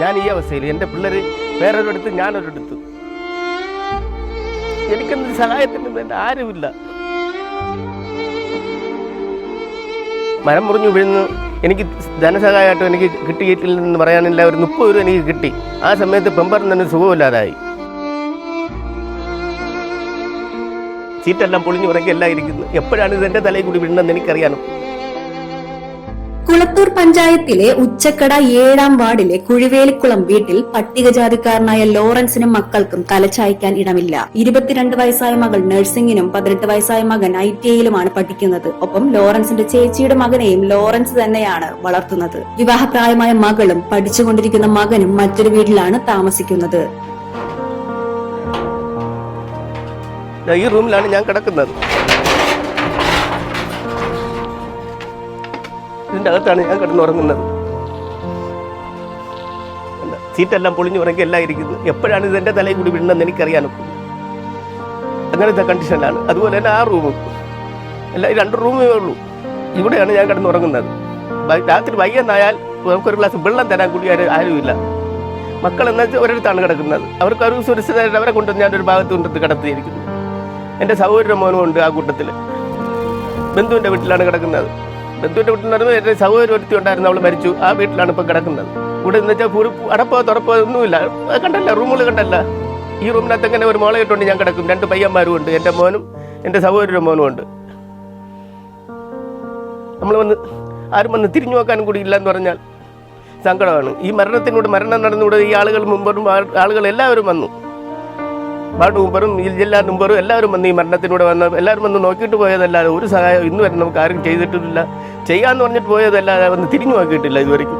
ഞാൻ ഈ അവസ്ഥയിൽ എന്റെ പിള്ളേർ വേറൊരിടത്ത് ഞാനൊരിടത്ത്. എനിക്കെന്ത് സഹായത്തിന് വേണ്ട ആരുമില്ല. മരം മുറിഞ്ഞു വീഴുന്നു. എനിക്ക് ധനസഹായമായിട്ടും എനിക്ക് കിട്ടിയിട്ടില്ലെന്ന് പറയാനില്ല. ഒരു മുപ്പത് രൂപ എനിക്ക് കിട്ടി. ആ സമയത്ത് പെമ്പറിന് തന്നെ സുഖമില്ലാതായി. സീറ്റെല്ലാം പൊളിഞ്ഞു എല്ലാം ഇരിക്കുന്നു. എപ്പോഴാണ് ഇത് എന്റെ തലയിൽ കൂടി വീഴുന്നതെന്ന് എനിക്കറിയാനും? കുളത്തൂർ പഞ്ചായത്തിലെ ഉച്ചക്കട ഏഴാം വാർഡിലെ കുഴിവേലിക്കുളം വീട്ടിൽ പട്ടികജാതിക്കാരനായ ലോറൻസിനും മക്കൾക്കും തലചായ്ക്കാൻ ഇടമില്ല. ഇരുപത്തിരണ്ട് വയസ്സായ മകൾ നഴ്സിംഗിനും പതിനെട്ട് വയസ്സായ മകൻ ഐ ടി ഐയിലുമാണ് പഠിക്കുന്നത്. ഒപ്പം ലോറൻസിന്റെ ചേച്ചിയുടെ മകനെയും ലോറൻസ് തന്നെയാണ് വളർത്തുന്നത്. വിവാഹപ്രായമായ മകളും പഠിച്ചുകൊണ്ടിരിക്കുന്ന മകനും മറ്റൊരു വീട്ടിലാണ് താമസിക്കുന്നത്. ഈ റൂമിലാണ് ഞാൻ കിടക്കുന്നത്. ഇതിന്റെ അകത്താണ് ഞാൻ കിടന്നുറങ്ങുന്നത് സീറ്റെല്ലാം പൊളിഞ്ഞു ഉറങ്ങി എല്ലാം ഇരിക്കുന്നത് എപ്പോഴാണ് ഇത് എന്റെ തലയിൽ കൂടി വീഴുന്നതെന്ന് എനിക്കറിയാനും അങ്ങനത്തെ കണ്ടീഷനിലാണ് അതുപോലെ തന്നെ ആ റൂമും എല്ലാം രണ്ട് റൂമേ ഉള്ളൂ. ഇവിടെയാണ് ഞാൻ കിടന്നുറങ്ങുന്നത് രാത്രി വൈകുന്നായാൽ നമുക്കൊരു ഗ്ലാസ് വെള്ളം തരാൻ കൂടി ആരും ആരുമില്ല. മക്കൾ എന്നാൽ ഒരിടത്താണ് കിടക്കുന്നത്. അവർക്ക് ഒരു സുരക്ഷിതമായിട്ട് അവരെ കൊണ്ടുവന്ന് ഞാൻ ഒരു ഭാഗത്ത് കൊണ്ടിട്ട് കിടത്തിയിരിക്കുന്നു. എന്റെ സഹോദര മോനും ഉണ്ട് ആ കൂട്ടത്തിൽ ബന്ധുവിന്റെ വീട്ടിലാണ് കിടക്കുന്നത്. ബന്ധുവിന്റെ വീട്ടിൽ നിന്ന് എന്റെ സഹോദരി ഒരുത്തി ഉണ്ടായിരുന്നു അവൾ മരിച്ചു. ആ വീട്ടിലാണ് ഇപ്പം കിടക്കുന്നത്. ഇവിടെ എന്ന് വെച്ചാൽ ഒരു അടപ്പോ തുറപ്പോ ഒന്നുമില്ല. കണ്ടല്ല റൂമുകൾ കണ്ടല്ല. ഈ റൂമിനകത്ത് എങ്ങനെ ഒരു മോളെ ഞാൻ കിടക്കും. രണ്ട് പയ്യന്മാരും ഉണ്ട് എന്റെ മോനും എന്റെ സഹോദരിയുടെ മോനും ഉണ്ട്. നമ്മൾ വന്ന് ആരും വന്ന് തിരിഞ്ഞു നോക്കാനും കൂടി ഇല്ല എന്ന് പറഞ്ഞാൽ സങ്കടമാണ്. ഈ മരണത്തിനോട് മരണം നടന്നുകൂടെ ഈ ആളുകൾ മുമ്പോട്ടും ആളുകൾ എല്ലാവരും വന്നു. വാർഡ് മെമ്പറും ജില്ലാ മെമ്പറും എല്ലാവരും വന്ന് ഈ മരണത്തിലൂടെ വന്ന് എല്ലാവരും വന്ന് നോക്കിയിട്ട് പോയതല്ലാതെ ഒരു സഹായം ഇന്ന് വരെ നമുക്ക് ആരും ചെയ്തിട്ടില്ല. ചെയ്യാന്ന് പറഞ്ഞിട്ട് പോയതല്ലാതെ വന്ന് തിരിഞ്ഞു നോക്കിയിട്ടില്ല ഇതുവരെയും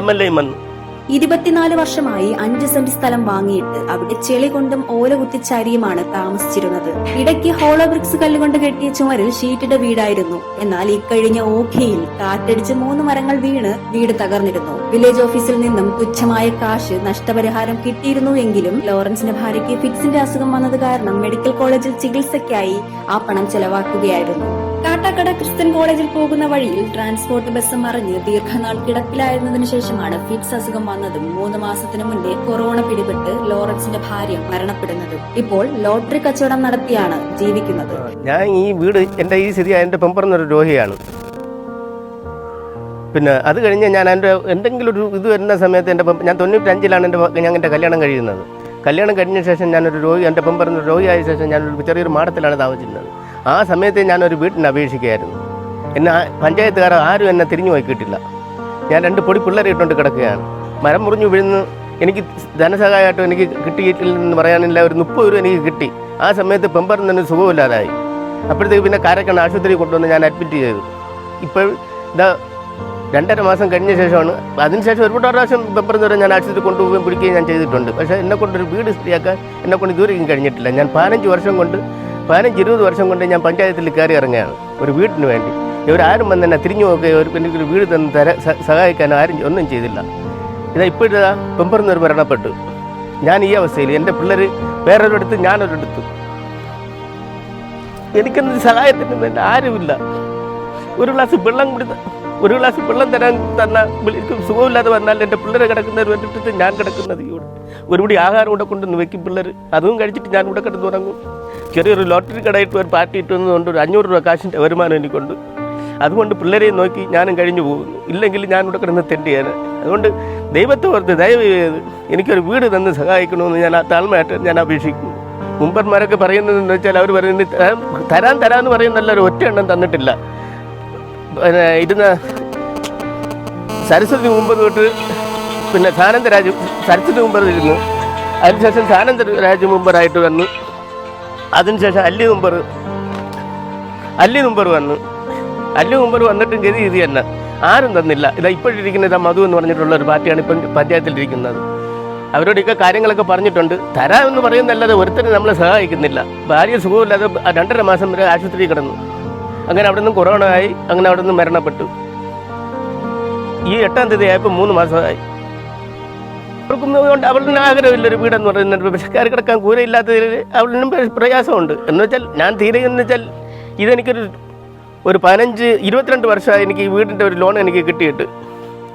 എം എൽ എയും വന്നു. ഇരുപത്തിനാല് വർഷമായി അഞ്ച് സെന്റ് സ്ഥലം വാങ്ങിയിട്ട് അവിടെ ചെളി കൊണ്ടും ഓല കുത്തിച്ചാരിയുമാണ് താമസിച്ചിരുന്നത്. ഇടയ്ക്ക് ഹോളോ ബ്രിക്സ് കല്ലുകൊണ്ട് കെട്ടിയ ചുമരിൽ ഷീറ്റിട്ട വീടായിരുന്നു. എന്നാൽ ഇക്കഴിഞ്ഞ ഓഖിയിൽ കാറ്റടിച്ച് മൂന്ന് മരങ്ങൾ വീണ് വീട് തകർന്നിരുന്നു. വില്ലേജ് ഓഫീസിൽ നിന്നും തുച്ഛമായ കാശ് നഷ്ടപരിഹാരം കിട്ടിയിരുന്നു എങ്കിലും ലോറൻസിന്റെ ഭാര്യയ്ക്ക് ഫിക്സിന്റെ അസുഖം വന്നത് കാരണം മെഡിക്കൽ കോളേജിൽ ചികിത്സയ്ക്കായി ആ പണം ചെലവാക്കുകയായിരുന്നു. കാട്ടാക്കട ക്രിസ്ത്യൻ കോളേജിൽ പോകുന്ന വഴിയിൽ ട്രാൻസ്പോർട്ട് ബസ് മറിഞ്ഞ് ദീർഘനാൾ കിടപ്പിലായിരുന്നതിനു ശേഷമാണ് ഫിറ്റ്സ് അസുഖം വന്നതും മൂന്ന് മാസത്തിനു മുന്നേ കൊറോണ പിടിപെട്ട് ലോറൻസിന്റെ ഭാര്യ മരണപ്പെടുന്നതും. ഇപ്പോൾ ലോട്ടറി കച്ചവടം നടത്തിയാണ് ജീവിക്കുന്നത്. ഞാൻ ഈ വീട് എന്റെ ഈ സ്ഥിതി എന്റെ പെമ്പറന്നൊരു രോഹിയാണ്. പിന്നെ അത് കഴിഞ്ഞ് ഞാൻ എന്റെ എന്തെങ്കിലും ഒരു ഇത് വരുന്ന സമയത്ത് എന്റെ ഞാൻ തൊണ്ണൂറ്റഞ്ചിലാണ് എന്റെ ഞാൻ എന്റെ കല്യാണം കഴിയുന്നത്. കല്യാണം കഴിഞ്ഞ ശേഷം ഞാനൊരു രോഗി എന്റെ പെമ്പറന്ന രോഗിയായ ശേഷം ഞാനൊരു ചെറിയൊരു മാടത്തിലാണ് താമസിച്ചിരുന്നത്. ആ സമയത്ത് ഞാനൊരു വീട്ടിന് അപേക്ഷിക്കുകയായിരുന്നു. എന്നെ പഞ്ചായത്തുകാർ ആരും എന്നെ തിരിഞ്ഞു നോക്കിയിട്ടില്ല. ഞാൻ രണ്ട് പൊടി പിള്ളേരെ ഇട്ടുകൊണ്ട് കിടക്കുകയാണ്. മരം മുറിഞ്ഞു വീഴുന്നു. എനിക്ക് ധനസഹായമായിട്ടും എനിക്ക് കിട്ടിയിട്ടില്ലെന്ന് പറയാനില്ല. ഒരു മുപ്പത് രൂപ എനിക്ക് കിട്ടി. ആ സമയത്ത് പെമ്പറിന് തന്നെ സുഖമില്ലാതായി. അപ്പോഴത്തേക്ക് പിന്നെ കാരക്കണ്ണ ആശുപത്രി കൊണ്ടുവന്ന് ഞാൻ അഡ്മിറ്റ് ചെയ്തു. ഇപ്പോൾ ഇതാ രണ്ടര മാസം കഴിഞ്ഞ ശേഷമാണ്. അതിനുശേഷം ഒരുപാട് പ്രാവശ്യം പെപ്പറിന് വരെ ഞാൻ ആശുപത്രി കൊണ്ടുപോവുകയും പിടിക്കുകയും ഞാൻ ചെയ്തിട്ടുണ്ട്. പക്ഷേ എന്നെ കൊണ്ടൊരു വീട് ശരിയാക്കാൻ എന്നെ കൊണ്ട് ഇതുവരെയും കഴിഞ്ഞിട്ടില്ല. ഞാൻ പതിനഞ്ച് വർഷം കൊണ്ട് പതിനഞ്ച് ഇരുപത് വർഷം കൊണ്ട് ഞാൻ പഞ്ചായത്തിൽ കയറി ഇറങ്ങുകയാണ്. ഒരു വീടിന് വേണ്ടി. ഇവരാരും വന്ന് തന്നെ തിരിഞ്ഞു നോക്കുകയോ ഒരു വീട് തന്ന് തര സഹായിക്കാൻ ആരും ഒന്നും ചെയ്തില്ല. ഇതാ ഇപ്പോഴാ പെമ്പറിന്ന് ഒരു മരണപ്പെട്ടു. ഞാൻ ഈ അവസ്ഥയിൽ എന്റെ പിള്ളേർ വേറൊരിടത്ത് ഞാനൊരിടത്ത്. എനിക്കൊന്നും സഹായത്തിന് വേണ്ട ആരുമില്ല. ഒരു ഗ്ലാസ് വെള്ളം കൂടി ഒരു ഗ്ലാസ് വെള്ളം തരാൻ തന്ന എനിക്ക് സുഖമില്ലാതെ വന്നാൽ എന്റെ പിള്ളേരെ കിടക്കുന്നവർ വേണ്ടിയിട്ട് ഞാൻ കിടക്കുന്നത് ഇവിടെ. ഒരുപടി ആഹാരം കൂടെ കൊണ്ടുവന്ന് വെക്കും പിള്ളേർ അതും കഴിച്ചിട്ട് ഞാൻ ഇവിടെ കിടന്ന് ഉറങ്ങും. ചെറിയൊരു ലോട്ടറി കടയിട്ട് ഒരു പാർട്ടി ഇട്ടുന്നതുകൊണ്ട് ഒരു അഞ്ഞൂറ് രൂപ കാശിന്റെ വരുമാനം എനിക്കുണ്ട്. അതുകൊണ്ട് പിള്ളേരെയും നോക്കി ഞാനും കഴിഞ്ഞു പോകുന്നു. ഇല്ലെങ്കിൽ ഞാൻ ഇവിടെ കിടന്ന് തെണ്ടിയാണ് അതുകൊണ്ട് ദൈവത്തെ ഓർത്ത് ദയവ് ചെയ്ത് എനിക്കൊരു വീട് തന്ന് സഹായിക്കണമെന്ന് ഞാൻ ആ താഴ്മയായിട്ട് ഞാൻ അപേക്ഷിക്കുന്നു. മുമ്പന്മാരൊക്കെ പറയുന്നതെന്ന് വെച്ചാൽ അവർ പറയുന്നത് തരാൻ തരാമെന്ന് പറയുന്നല്ല ഒരു ഒറ്റ എണ്ണം തന്നിട്ടില്ല. പിന്നെ ഇരുന്ന സരസ്വതി മുമ്പ് തൊട്ട് പിന്നെ സാനന്ദരാജ് സരസ്വതി മുമ്പർ ഇരുന്നു. അതിനുശേഷം സാനന്ദരാജ് മുമ്പറായിട്ട് വന്നു അതിനുശേഷം അല്ലി മുമ്പർ അല്ലി മുമ്പർ വന്നു. അല്ലി മുമ്പർ വന്നിട്ടും ഗതി ഇത് തന്നെ. ആരും തന്നില്ല. ഇതാ ഇപ്പോഴിരിക്കുന്ന ഇതാ മധു എന്ന് പറഞ്ഞിട്ടുള്ള ഒരു പാർട്ടിയാണ് ഇപ്പം പഞ്ചായത്തിലിരിക്കുന്നത്. അവരോടൊക്കെ കാര്യങ്ങളൊക്കെ പറഞ്ഞിട്ടുണ്ട്. തരാമെന്ന് പറയുന്നല്ലാതെ ഒരുത്തരും നമ്മളെ സഹായിക്കുന്നില്ല. ഭാര്യ സുഖമില്ലാതെ രണ്ടര മാസം വരെ ആശുപത്രിയിൽ കിടന്നു. അങ്ങനെ അവിടെ നിന്ന് കൊറോണ ആയി അങ്ങനെ അവിടെ നിന്ന് മരണപ്പെട്ടു. ഈ എട്ടാം തീയതി ആയപ്പോൾ മൂന്ന് മാസമായി. അവർക്കും കൊണ്ട് അവളിന് ആഗ്രഹമില്ല ഒരു വീടെന്ന് പറയുന്നത് കയറി കിടക്കാൻ കൂരയില്ലാത്തതിൽ അവളിനും പ്ര- പ്രയാസമുണ്ട്. എന്ന് വെച്ചാൽ ഞാൻ തീരെ എന്ന് വെച്ചാൽ ഇതെനിക്കൊരു ഒരു പതിനഞ്ച് ഇരുപത്തിരണ്ട് വർഷമായി എനിക്ക് ഈ വീടിന്റെ ഒരു ലോൺ എനിക്ക് കിട്ടിയിട്ട്.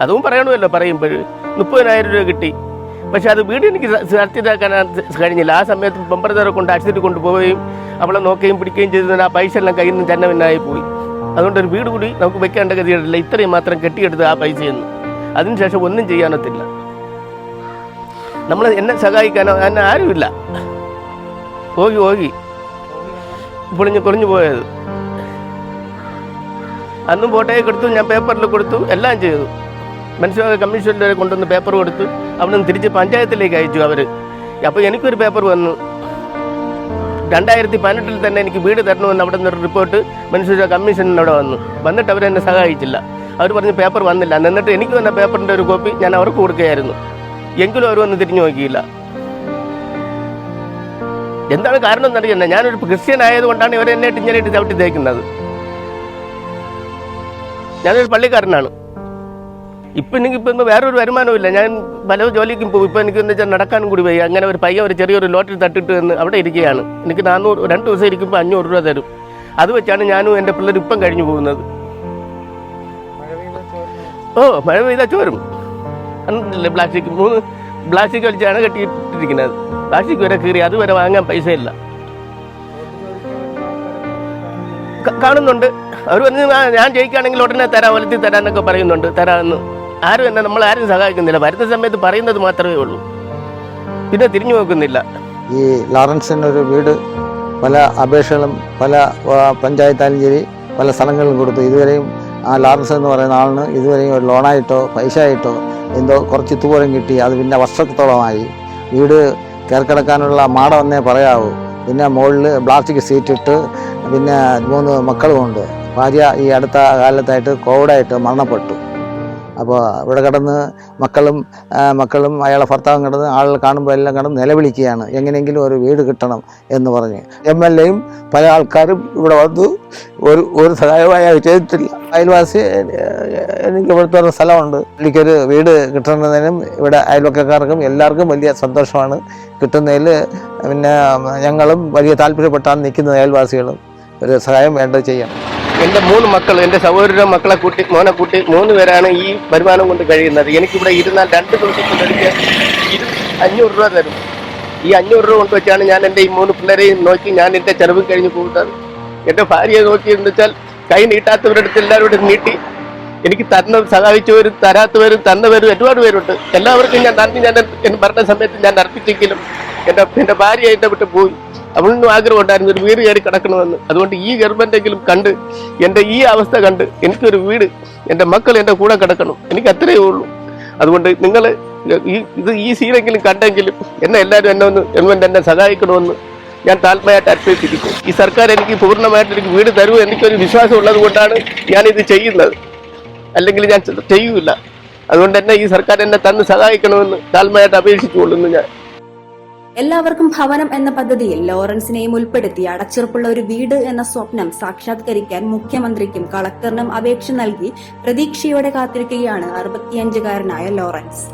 അതും പറയണമല്ലോ പറയുമ്പോൾ മുപ്പതിനായിരം രൂപ കിട്ടി. പക്ഷെ അത് വീട് എനിക്ക് സാധ്യതാക്കാൻ കഴിഞ്ഞില്ല. ആ സമയത്ത് പെമ്പറത്തവരെ കൊണ്ട് അടിച്ചിട്ട് കൊണ്ടുപോവുകയും അവളെ നോക്കുകയും പിടിക്കുകയും ചെയ്തതിന് ആ പൈസ എല്ലാം കയ്യിൽ നിന്ന് തന്നെ പിന്നായി പോയി. അതുകൊണ്ട് ഒരു വീട് കൂടി നമുക്ക് വെക്കേണ്ട ഗതിയില്ല ഇത്രയും മാത്രം കെട്ടിയെടുത്ത് ആ പൈസയെന്ന് അതിനുശേഷം ഒന്നും ചെയ്യാനൊത്തില്ല. നമ്മൾ എന്നെ സഹായിക്കാനോ എന്നെ ആരുമില്ല. പോകി പോകി. പൊളിഞ്ഞ് പൊളിഞ്ഞു പോയത്. അന്നും ഫോട്ടോയെ കൊടുത്തു ഞാൻ പേപ്പറിൽ കൊടുത്തു എല്ലാം ചെയ്തു. മനസ്സിലാക്ക കമ്മീഷനിൽ വരെ കൊണ്ടുവന്ന് പേപ്പർ കൊടുത്തു അവിടെ നിന്ന് തിരിച്ച് പഞ്ചായത്തിലേക്ക് അയച്ചു അവർ അപ്പോൾ എനിക്കൊരു പേപ്പർ വന്നു. രണ്ടായിരത്തി പതിനെട്ടിൽ തന്നെ എനിക്ക് വീട് തരണമെന്ന് അവിടെ നിന്നൊരു റിപ്പോർട്ട് മനുഷ്യ കമ്മീഷനിൽ അവിടെ വന്നു. വന്നിട്ട് അവരെന്നെ സഹായിച്ചില്ല. അവർ പറഞ്ഞ് പേപ്പർ വന്നില്ല. എന്നിട്ട് എനിക്ക് വന്ന പേപ്പറിന്റെ ഒരു കോപ്പി ഞാൻ അവർക്ക് കൊടുക്കുകയായിരുന്നു. എങ്കിലും അവർ വന്ന് തിരിഞ്ഞു നോക്കിയില്ല. എന്താണ് കാരണം എന്നറിയുന്നത് ഞാനൊരു ക്രിസ്ത്യൻ ആയതുകൊണ്ടാണ് ഇവർ എന്നെ ഇങ്ങനെയായിട്ട് ചവിട്ടി തേക്കുന്നത്. ഞാനൊരു പള്ളിക്കാരനാണ്. ഇപ്പം എനിക്ക് ഇപ്പം വേറൊരു വരുമാനമില്ല ഞാൻ പല ജോലിക്കും പോകും. ഇപ്പം എനിക്ക് വെച്ചാൽ നടക്കാനും കൂടി പോയി അങ്ങനെ ഒരു പയ്യ ഒരു ചെറിയൊരു ലോട്ടറി തട്ടിട്ട് എന്ന് അവിടെ ഇരിക്കുകയാണ്. എനിക്ക് നാനൂറ് രണ്ട് ദിവസം ഇരിക്കുമ്പോൾ അഞ്ഞൂറ് രൂപ തരും. അത് വെച്ചാണ് ഞാനും എന്റെ പിള്ളേർ ഇപ്പം കഴിഞ്ഞു പോകുന്നത്. ഓ മഴ പെയ്താൽ ചോരും. കണ്ടില്ലേ പ്ലാസ്റ്റിക് മൂന്ന് പ്ലാസ്റ്റിക് വലിച്ചാണ് കെട്ടിയിട്ടിരിക്കുന്നത്. പ്ലാസ്റ്റിക് വരെ കീറി അതുവരെ വാങ്ങാൻ പൈസ ഇല്ല കാണുന്നുണ്ട്. അവർ പറഞ്ഞ് ഞാൻ ജയിക്കുകയാണെങ്കിൽ ഉടനെ തരാം വലത്തി തരാന്നൊക്കെ പറയുന്നുണ്ട്. തരാമെന്ന്. ആരും എന്നെ നമ്മൾ ആരും സഹായിക്കുന്നില്ല. വരുന്ന സമയത്ത് പറയുന്നത് മാത്രമേ ഉള്ളൂ. പിന്നെ തിരിഞ്ഞു നോക്കുന്നില്ല. ഈ ലോറൻസിനൊരു വീട് പല അപേക്ഷകളും പല പഞ്ചായത്താലും ശരി പല സ്ഥലങ്ങളിലും കൊടുത്തു. ഇതുവരെയും ആ ലാറൻസ് എന്ന് പറയുന്ന ആളിന് ഇതുവരെയും ഒരു ലോണായിട്ടോ പൈസ ആയിട്ടോ എന്തോ കുറച്ച് തൂരം കിട്ടി. അത് പിന്നെ വർഷത്തോളമായി. വീട് കയറിക്കിടക്കാനുള്ള മാട വന്നേ പറയാവൂ. പിന്നെ മുകളിൽ പ്ലാസ്റ്റിക് സീറ്റ് ഇട്ട് പിന്നെ മൂന്ന് മക്കളുമുണ്ട് ഭാര്യ ഈ അടുത്ത കാലത്തായിട്ട് കോവിഡായിട്ട് മരണപ്പെട്ടു. അപ്പോൾ ഇവിടെ കിടന്ന് മക്കളും മക്കളും അയാളെ ഭർത്താവും കിടന്ന് ആളുകൾ കാണുമ്പോൾ എല്ലാം കിടന്ന് നിലവിളിക്കുകയാണ്. എങ്ങനെയെങ്കിലും ഒരു വീട് കിട്ടണം എന്ന് പറഞ്ഞ്. എം എൽ എയും പല ആൾക്കാരും ഇവിടെ വന്നു ഒരു ഒരു സഹായമായി ചെയ്തിട്ടില്ല. അയൽവാസി എനിക്ക് ഇവിടുത്തെ ഒരു സ്ഥലമുണ്ട്. എനിക്കൊരു വീട് കിട്ടുന്നതിനും ഇവിടെ അയൽവക്കക്കാർക്കും എല്ലാവർക്കും വലിയ സന്തോഷമാണ്. കിട്ടുന്നതിൽ പിന്നെ ഞങ്ങളും വലിയ താല്പര്യപ്പെട്ടാണ് നിൽക്കുന്നത് അയൽവാസികളും. ഒരു സഹായം വേണ്ടത് ചെയ്യാം. എന്റെ മൂന്ന് മക്കൾ എന്റെ സഹോദര മക്കളെ കൂട്ടി മോനെ കൂട്ടി മൂന്ന് പേരാണ് ഈ വരുമാനം കൊണ്ട് കഴിയുന്നത്. എനിക്കിവിടെ ഇരുന്നാൽ രണ്ട് ദിവസത്തിനടുത്ത് അഞ്ഞൂറ് രൂപ തരും. ഈ അഞ്ഞൂറ് രൂപ കൊണ്ട് വെച്ചാണ് ഞാൻ എന്റെ ഈ മൂന്ന് പിള്ളേരെയും നോക്കി ഞാൻ എന്റെ ചെലവ് കഴിഞ്ഞ് പോകുന്നത്. എന്റെ ഭാര്യയെ നോക്കി എന്ന് വെച്ചാൽ കൈ നീട്ടാത്തവരുടെ അടുത്ത് എല്ലാവരും നീട്ടി. എനിക്ക് തന്ന സഹായിച്ചവരും തരാത്തവരും തന്നവരും ഒരുപാട് പേരുണ്ട്. എല്ലാവർക്കും ഞാൻ നന്ദി. ഞാൻ എന്ന് പറഞ്ഞ സമയത്ത് ഞാൻ അർപ്പിച്ചെങ്കിലും എന്റെ എന്റെ ഭാര്യ എന്നെ വിട്ട് പോയി. അവളിനും ആഗ്രഹം ഉണ്ടായിരുന്നു ഒരു വീട് കയറി കിടക്കണമെന്ന്. അതുകൊണ്ട് ഈ ഗവൺമെന്റെങ്കിലും കണ്ട് എന്റെ ഈ അവസ്ഥ കണ്ട് എനിക്കൊരു വീട് എന്റെ മക്കൾ എന്റെ കൂടെ കിടക്കണം. എനിക്ക് അത്രയേ ഉള്ളൂ. അതുകൊണ്ട് നിങ്ങൾ ഈ ഇത് ഈ സീനെങ്കിലും കണ്ടെങ്കിലും എന്നെ എല്ലാവരും എന്നെ ഒന്ന് എന്നെ സഹായിക്കണമെന്ന് ഞാൻ താല്പര്യമായിട്ട് അഭ്യർത്ഥിക്കുന്നു ഈ സർക്കാർ എനിക്ക് പൂർണമായിട്ട് എനിക്ക് വീട് തരൂ എനിക്കൊരു വിശ്വാസം ഉള്ളത് കൊണ്ടാണ് ഞാനിത് ചെയ്യുന്നത്. അല്ലെങ്കിൽ ഞാൻ ചെയ്യൂല. അതുകൊണ്ട് തന്നെ ഈ സർക്കാർ എന്നെ തന്ന് സഹായിക്കണമെന്ന് താല്പര്യമായിട്ട് അപേക്ഷിച്ചുകൊള്ളുന്നു ഞാൻ. എല്ലാവർക്കും ഭവനം എന്ന പദ്ധതിയിൽ ലോറൻസിനെയും ഉൾപ്പെടുത്തി അടച്ചുറപ്പുള്ള ഒരു വീട് എന്ന സ്വപ്നം സാക്ഷാത്കരിക്കാൻ മുഖ്യമന്ത്രിക്കും കളക്ടറിനും അപേക്ഷ നൽകി പ്രതീക്ഷയോടെ കാത്തിരിക്കുകയാണ് അറുപത്തിയഞ്ചുകാരനായ ലോറൻസ്.